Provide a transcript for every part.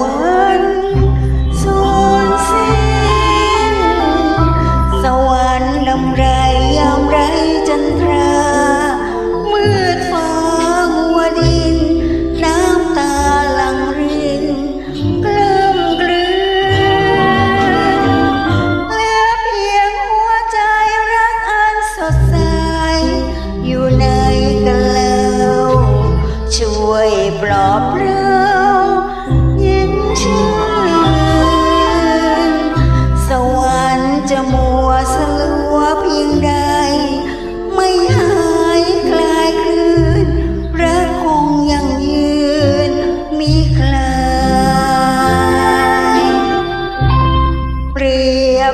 วันสูญสิ้นสวรรค์นำไรยาไรจนทรามืดฟ้าหัวดิน น้ำตาหลังรินกลืมกลืนเหลือเพียงหัวใจรักอันสดใส อยู่ในกันแล้วช่วยปลอบ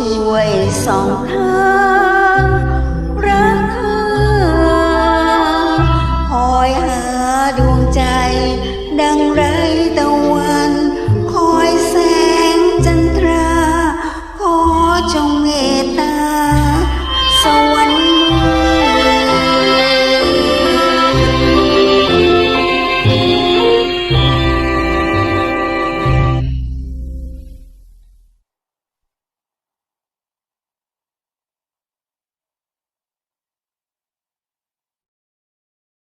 Quầy.